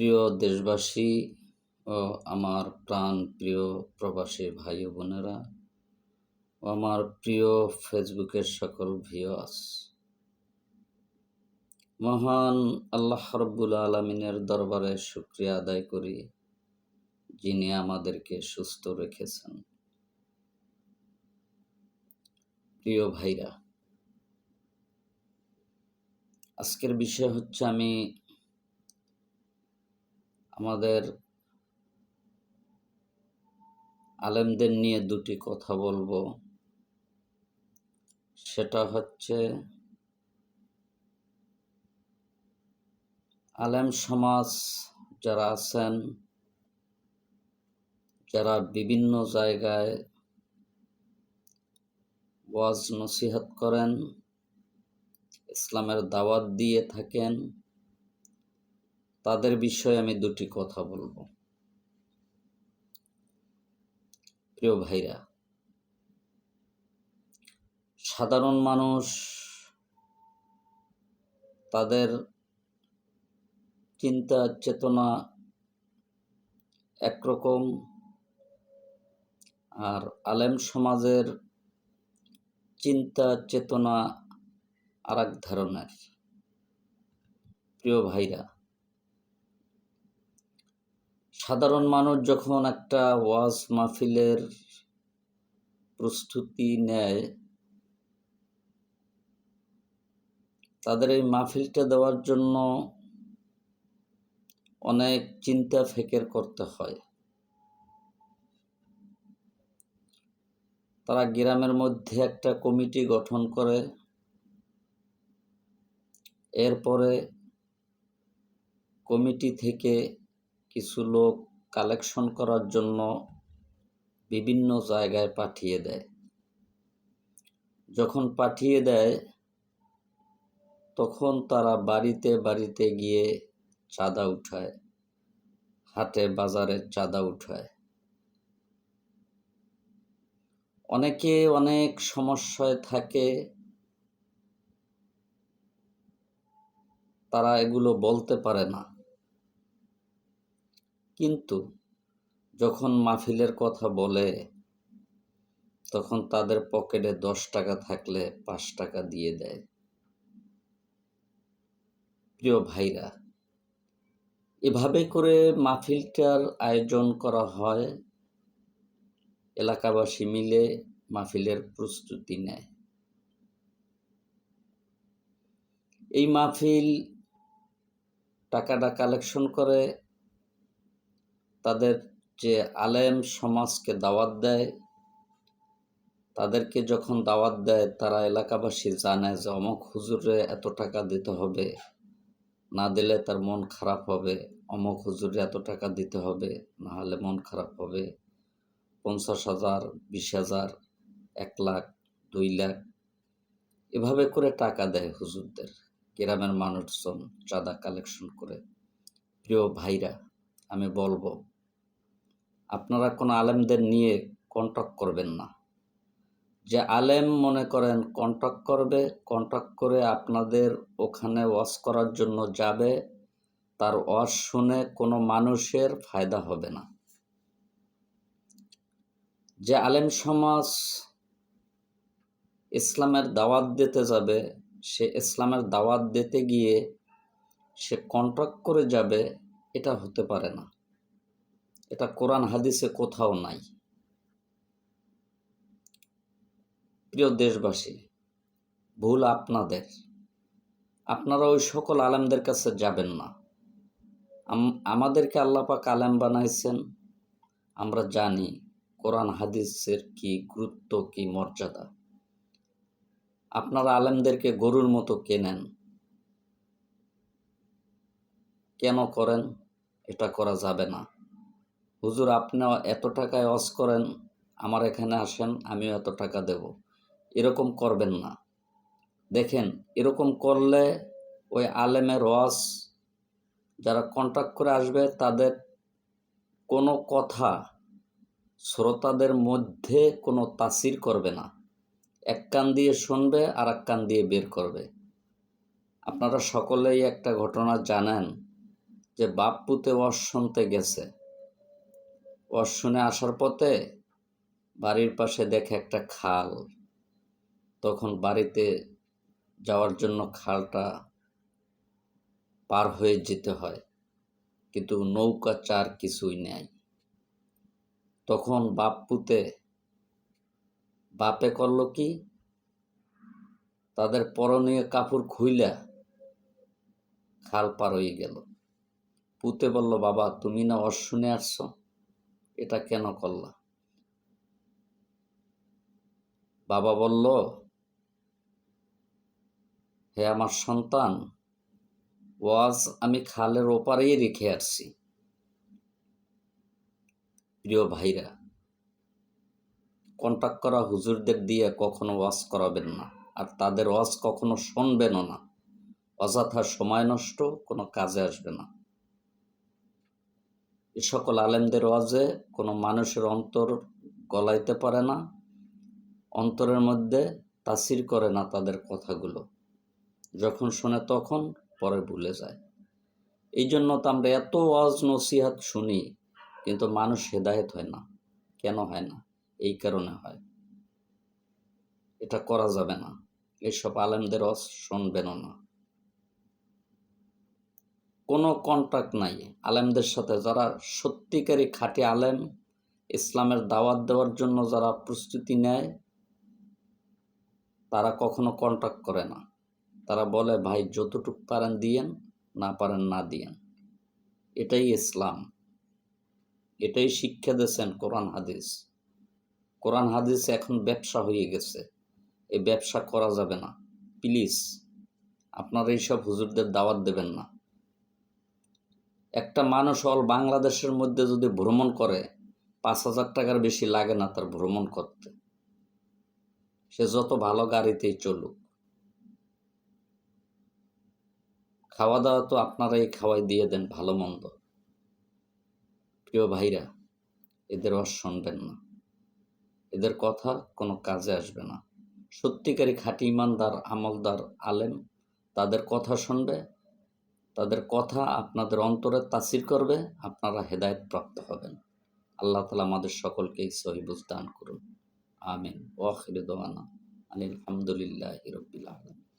প্রিয় দেশবাসী ও আমার প্রাণ প্রিয় প্রবাসী ভাই বোনেরা ও আমার প্রিয় ফেসবুকের সকল ভিওয়াস মহান আল্লাহ রব্বুল আলমিনের দরবারে শুক্রিয়া আদায় করি যিনি আমাদেরকে সুস্থ রেখেছেন। প্রিয় ভাইরা, আজকের বিষয় হচ্ছে আমি আমাদের আলেমদের নিয়ে দুটি কথা বলব। সেটা হচ্ছে, আলেম সমাজ যারা আছেন, যারা বিভিন্ন জায়গায় ওয়াজ নসিহত করেন, ইসলামের দাওয়াত দিয়ে থাকেন তাদের বিষয়ে আমি দুটি কথা বলব। প্রিয় ভাইরা, সাধারণ মানুষ তাদের চিন্তা চেতনা একরকম আর আলেম সমাজের চিন্তা চেতনা আর এক ধরনের। প্রিয় ভাইরা সাধারণ মানুষ যখন একটা ওয়াজ মাহফিলের প্রস্তুতি নেয়, তাদের এই মাহফিলটা দেওয়ার জন্য অনেক চিন্তা ফেকের করতে হয়। তারা গ্রামের মধ্যে একটা কমিটি গঠন করে, এরপরে কমিটি থেকে কিছু লোক কালেকশন করার জন্য বিভিন্ন জায়গায় পাঠিয়ে দেয়। যখন পাঠিয়ে দেয়, তখন তারা বাড়িতে বাড়িতে গিয়ে চাঁদা উঠায়, হাটে বাজারে চাঁদা উঠায়। অনেকে অনেক সমস্যায় থাকে। তারা এগুলো বলতে পারে না। কিন্তু যখন মাহফিলের কথা বলে, তখন তাদের পকেটে দশ টাকা থাকলে পাঁচ টাকা দিয়ে দেয়। প্রিয় ভাইরা, এভাবে করে মাহফিলটার আয়োজন করা হয়, এলাকাবাসী মিলে মাহফিলের প্রস্তুতি নেয়। এই মাহফিল টাকাটা কালেকশন করে তাদের যে আলেম সমাজকে দাওয়াত দেয়, তাদেরকে যখন দাওয়াত দেয়, তারা এলাকাবাসী জানে যে অমক হুজুরে এত টাকা দিতে হবে, না দিলে তার মন খারাপ হবে। অমক হুজুরে এত টাকা দিতে হবে, না হলে মন খারাপ হবে। পঞ্চাশ হাজার, বিশ হাজার, এক লাখ, দুই লাখ, এভাবে করে টাকা দেয় হুজুরদের, গ্রামের মানুষজন চাঁদা কালেকশন করে। প্রিয় ভাইরা, আমি বলব আপনারা কোনো আলেমদের নিয়ে কন্ট্যাক্ট করবেন না। যে আলেম মনে করেন কন্ট্যাক্ট করবে কন্ট্যাক্ট করে আপনাদের ওখানে ওয়াশ করার জন্য যাবে, তার ওয়াশ শুনে কোনো মানুষের ফায়দা হবে না। যে আলেম সমাজ ইসলামের দাওয়াত দিতে যাবে, সে ইসলামের দাওয়াত দিতে গিয়ে সে কন্ট্রাক্ট করে যাবে, এটা হতে পারে না। এটা কোরআন হাদিসে কোথাও নাই। প্রিয় দেশবাসী, ভুল আপনাদের। আপনারা ওই সকল আলেমদের কাছে যাবেন না। আমাদেরকে আল্লাপাক আলেম বানাইছেন। আমরা জানি কোরআন হাদিসের কি গুরুত্ব, কি মর্যাদা। আপনারা আলেমদেরকে গরুর মতো কেনেন? কেন করেন? এটা করা যাবে না। হুজুর, আপনি এত টাকায় অস করেন, আমার এখানে আসেন, আমিও এত টাকা দেব। এরকম করবেন না। দেখেন, এরকম করলে ওই আলেমের ওয়াজ, যারা কন্ট্যাক্ট করে আসবে, তাদের কোনো কথা শ্রোতাদের মধ্যে কোনো তাসির করবে না। এক কান দিয়ে শুনবে আর এক কান দিয়ে বের করবে। আপনারা সকলেই একটা ঘটনা জানেন যে বাপ পুতে শুনতে গেছে। শুনে আসার পথে বাড়ির পাশে দেখে একটা খাল। তখন বাড়িতে যাওয়ার জন্য খালটা পার হয়ে যেতে হয়, কিন্তু নৌকা চার কিছুই নেই তখন বাপ পুতে, বাপে করল কি? তাদের পরনীয় কাপড় খুইলা খাল পার হয়ে গেল। পুতে বলল, বাবা, তুমি না অশুনে আসছো? এটা কেন করলা? বাবা বলল, হে আমার সন্তান, ওয়াজ আমি খালের ওপারেই রেখে আসছি। প্রিয় ভাইরা কন্ট্যাক্ট করা হুজুরদের দিয়ে কখনো ওয়াজ করাবেন না, আর তাদের ওয়াজ কখনো শুনবেনও না। অযথা সময় নষ্ট, কোনো কাজে আসবে না। সকল আলেমদের ওয়াজে কোনো মানুষের অন্তর গলাইতে পারে না, অন্তরের মধ্যে তাসির করে না তাদের কথাগুলো। যখন শোনে তখন পরে ভুলে যায়। এই জন্য তো আমরা এত ওয়াজ নসিহাত শুনি, কিন্তু মানুষ হেদায়েত হয় না। কেন হয় না? এই কারণে হয়। এটা করা যাবে না। এইসব আলেমদের ওয়াজ শুনবেনও না। কোনো কন্ট্যাক্ট নাই। আলেমদের সাথে যারা সত্যিকারই খাঁটি আলেম, ইসলামের দাওয়াত দেওয়ার জন্য যারা প্রস্তুতি নেয়, তারা কখনো কন্ট্যাক্ট করে না। তারা বলে, ভাই, যতটুক পারেন দিয়েন, না পারেন না দিয়েন। এটাই ইসলাম। এটাই শিক্ষা দিয়েছেন কোরআন হাদিস। কোরআন হাদিস এখন ব্যবসা হয়ে গেছে। এই ব্যবসা করা যাবে না। প্লিজ, আপনারা এইসব হুজুরদের দাওয়াত দেবেন না। একটা মানুষ অল বাংলাদেশের মধ্যে যদি ভ্রমণ করে, পাঁচ হাজার টাকার বেশি লাগে না তার ভ্রমণ করতে। সে যত ভালো গাড়িতেই চলুক। খাওয়া দাওয়া তো আপনারাই খাওয়াই দিয়ে দেন ভালো মন্দ প্রিয় ভাইরা, এদের আর শুনবেন না। এদের কথা কোনো কাজে আসবে না। সত্যিকারী খাঁটি ইমানদার, আমলদার, আলেম, তাদের কথা শুনবে তাদের কথা আপনাদের অন্তরে তাসির করবে, আপনারা হেদায়ত প্রাপ্ত হবেন। আল্লাহ তালা আমাদের সকলকেই সহিবুজ দান করুন। আমিন। ওয়াখির দোয়ানা আনিল আলহামদুলিল্লাহ রবিল আলম